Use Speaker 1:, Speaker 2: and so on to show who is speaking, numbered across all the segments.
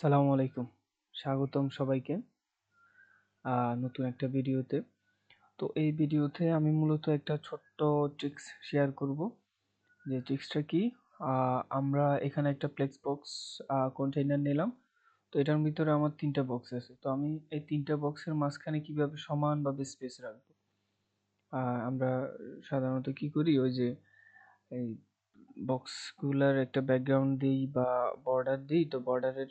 Speaker 1: সালামু আলাইকুম। স্বাগতম সবাইকে নতুন একটা ভিডিওতে। তো এই ভিডিওতে আমি মূলত একটা ছোট্ট ট্রিক্স শেয়ার করব। যে ট্রিক্সটা কি? আমরা এখানে একটা ফ্লেক্স বক্স কন্টেইনার নিলাম। তো এটার ভিতরে আমার তিনটা বক্স আছে। তো আমি এই তিনটা বক্সের মাঝখানে কীভাবে সমানভাবে স্পেস রাখব? আমরা সাধারণত কি করি? ওই যে এই বক্সগুলার একটা ব্যাকগ্রাউন্ড দিই বা বর্ডার দিই। তো বর্ডারের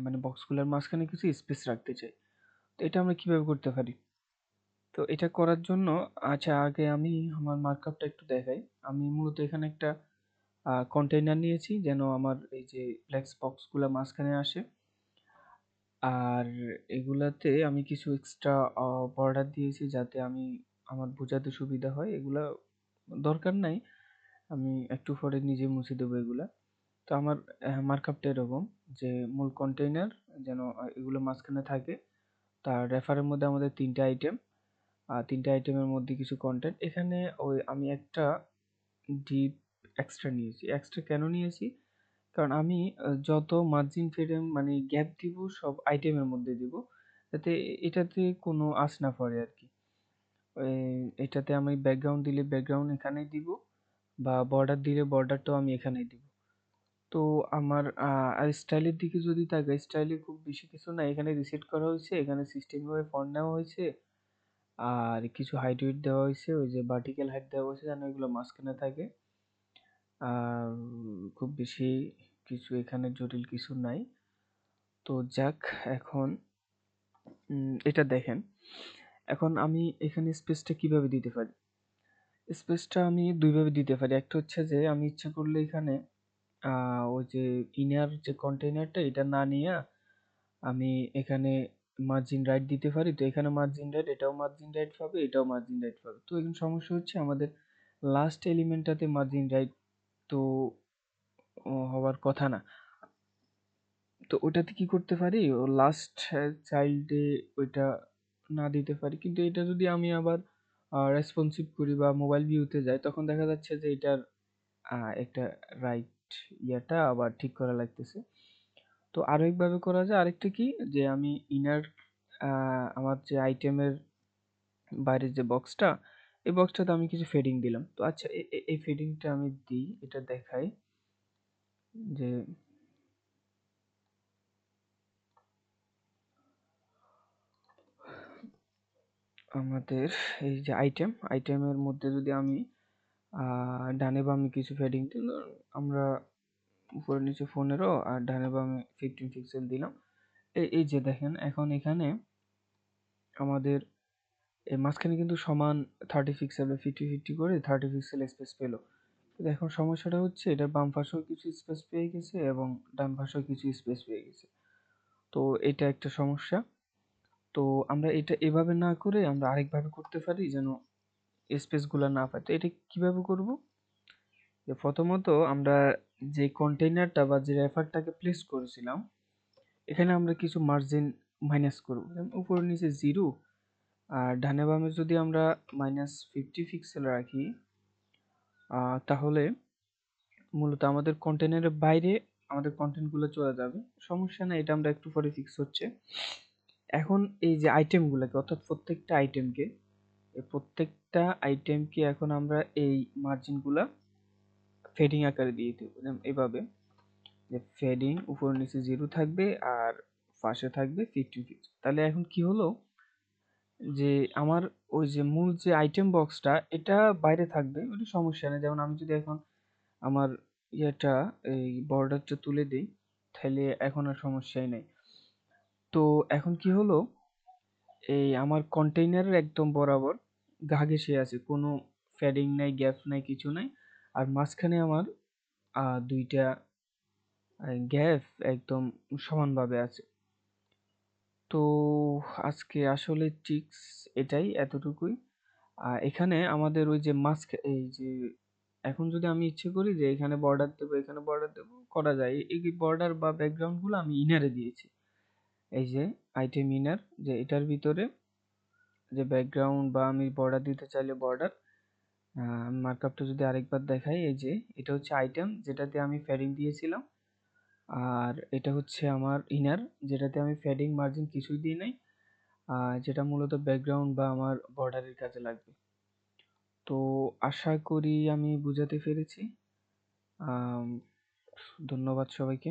Speaker 1: মানে বক্সগুলোর মাঝখানে কিছু স্পেস রাখতে চাই। তো এটা আমরা কীভাবে করতে পারি? তো এটা করার জন্য আচ্ছা আগে আমি আমার মার্কআপটা একটু দেখাই। আমি মূলত এখানে একটা কন্টেইনার নিয়েছি যেন আমার এই যে ফ্লেক্স বক্সগুলো মাঝখানে আসে। আর এগুলাতে আমি কিছু এক্সট্রা বর্ডার দিয়েছি যাতে আমি আমার বোঝাতে সুবিধা হয়। এগুলা দরকার নাই। আমি একটু পরে নিজে মুছে দেবো এগুলা। তো আমার মার্কআপটা এরকম যে মূল কন্টেইনার যেন এগুলো মাঝখানে থাকে। তার রেফারের মধ্যে আমাদের তিনটে আইটেম আর তিনটে আইটেমের মধ্যে কিছু কন্টেন্ট এখানে ওই আমি একটা ডিপ এক্সট্রা নিয়েছি। এক্সট্রা কেন নিয়েছি? কারণ আমি যত মার্জিন ফ্রেম মানে গ্যাপ দিব, সব আইটেমের মধ্যে দিব। যাতে এটাতে কোনো আঁচ না পড়ে আর কি। এটাতে আমি ব্যাকগ্রাউন্ড দিলে ব্যাকগ্রাউন্ড এখানেই দিব, বা বর্ডার দিলে বর্ডারটাও আমি এখানেই দিব। তো আমার আর স্টাইলের দিকে যদি তাকাই স্টাইলে খুব বেশি কিছু না। এখানে রিসেট করা হয়েছে, এখানে সিস্টেম ভাবে ফন্ট নেওয়া হয়েছে। আর কিছু হাইট উইড দেওয়া হয়েছে, ওই যে ভার্টিক্যাল হাইট দেওয়া হয়েছে যেন এগুলো মাঝখানে থাকে। আর খুব বেশি কিছু এখানে জটিল কিছু নাই। তো যাক, এখন এটা দেখেন। এখন আমি এখানে স্পেসটা কীভাবে দিতে পারি? স্পেসটা আমি দুইভাবে দিতে পারি। একটা হচ্ছে যে, আমি ইচ্ছা করলে এখানে ওই যে ইনার যে কন্টেইনারটা এটা না নিয়ে আমি এখানে মার্জিন রাইট দিতে পারি। তো এখানে মার্জিন রাইট এটাও মার্জিন রাইট পাবে, এটাও মার্জিন রাইট পাবে। তো এখানে সমস্যা হচ্ছে আমাদের লাস্ট এলিমেন্টটাতে মার্জিন রাইট তো হওয়ার কথা না। তো ওটাতে কি করতে পারি? ও লাস্ট চাইল্ডে ওইটা না দিতে পারি। কিন্তু এটা যদি আমি আবার রেসপন্সিভ করি বা মোবাইল ভিউতে যাই, তখন দেখা যাচ্ছে যে এটার একটা রাইট ইয়াটা আবার ঠিক করা লাগতেছে। তো আরও একভাবে করা যায়, আরেকটা কি? যে আমি ইনার আমার যে আইটেমের বাইরের যে বক্সটা এই বক্সটাতে আমি কিছু ফেডিং দিলাম। তো আচ্ছা এই ফেডিংটা আমি দিই, এটা দেখাই যে আমাদের এই যে আইটেম আইটেমের মধ্যে যদি আমি ডানে বামে কিছু ফেডিং আমরা উপরে নিচে পনেরো আর ডানে বামে ফিফটিন পিক্সেল দিলাম। এই এই যে দেখেন, এখন এখানে আমাদের মাঝখানে কিন্তু সমান থার্টি পিক্সেল ফিফটি ফিফটি করে থার্টি পিক্সেল স্পেস পেল। এখন সমস্যাটা হচ্ছে, এটা বাম পাশেও কিছু স্পেস পেয়ে গেছে এবং ডান পাশেও কিছু স্পেস পেয়ে গেছে। তো এটা একটা সমস্যা। তো আমরা এটা এভাবে না করে আমরা আরেকভাবে করতে পারি যেন স্পেসগুলো না পায়। তো এটা কীভাবে করব? যে প্রথমত আমরা যে কন্টেইনারটা বা যে রেফারটাকে প্লেস করেছিলাম, এখানে আমরা কিছু মার্জিন মাইনাস করব। উপরে নিচে জিরো আর ডানে বামে যদি আমরা মাইনাস ফিফটি পিক্সেল রাখি তাহলে মূলত আমাদের কন্টেনারের বাইরে আমাদের কন্টেন্টগুলো চলে যাবে। সমস্যা না এটা আমরা একটু পরে ফিক্স হচ্ছে। এখন এই যে আইটেমগুলোকে অর্থাৎ প্রত্যেকটা আইটেমকে প্রত্যেকটা আইটেমকে এখন আমরা এই মার্জিনগুলা ফেডিং আকারে দিয়ে দেবো যেমন এভাবে। যে ফেডিং উপর নিচে জিরো থাকবে আর পাশে থাকবে ফিফটি ফিক্স তাহলে এখন কি হলো? যে আমার ওই যে মূল যে আইটেম বক্সটা এটা বাইরে থাকবে ওটা সমস্যা নেই। যেমন আমি যদি এখন আমার ইয়েটা, এই বর্ডারটা তুলে দিই, তাহলে এখন আর সমস্যাই নেই। তো এখন কি হলো? এই আমার কন্টেইনারের একদম বরাবর গা ঘেঁষে আছে। কোনো ফ্যাডিং নাই গ্যাপ নাই, কিছু নাই। আর মাঝখানে আমার দুইটা গ্যাপ একদম সমানভাবে আছে। তো আজকে আসলে ট্রিক্স এটাই এতটুকুই। আর এখানে আমাদের ওই যে মাস্ক এই যে, এখন যদি আমি ইচ্ছে করি যে এখানে বর্ডার দেবো, এখানে বর্ডার দেবো, করা যায়। এই বর্ডার বা ব্যাকগ্রাউন্ডগুলো আমি ইনারে দিয়েছি। এই যে আইটেম ইনার যে এটার ভিতরে যে ব্যাকগ্রাউন্ড বা আমি বর্ডার দিতে চাইলে বর্ডার মার্কআপটা যদি আরেকবার দেখাই, এই যে এটা হচ্ছে আইটেম যেটাতে আমি ফ্যাডিং দিয়েছিলাম। আর এটা হচ্ছে আমার ইনার যেটাতে আমি ফেডিং মার্জিন কিছুই দিই নাই। যেটা মূলত ব্যাকগ্রাউন্ড বা আমার বর্ডারের কাজে লাগবে। তো আশা করি আমি বুঝাতে পেরেছি। ধন্যবাদ সবাইকে।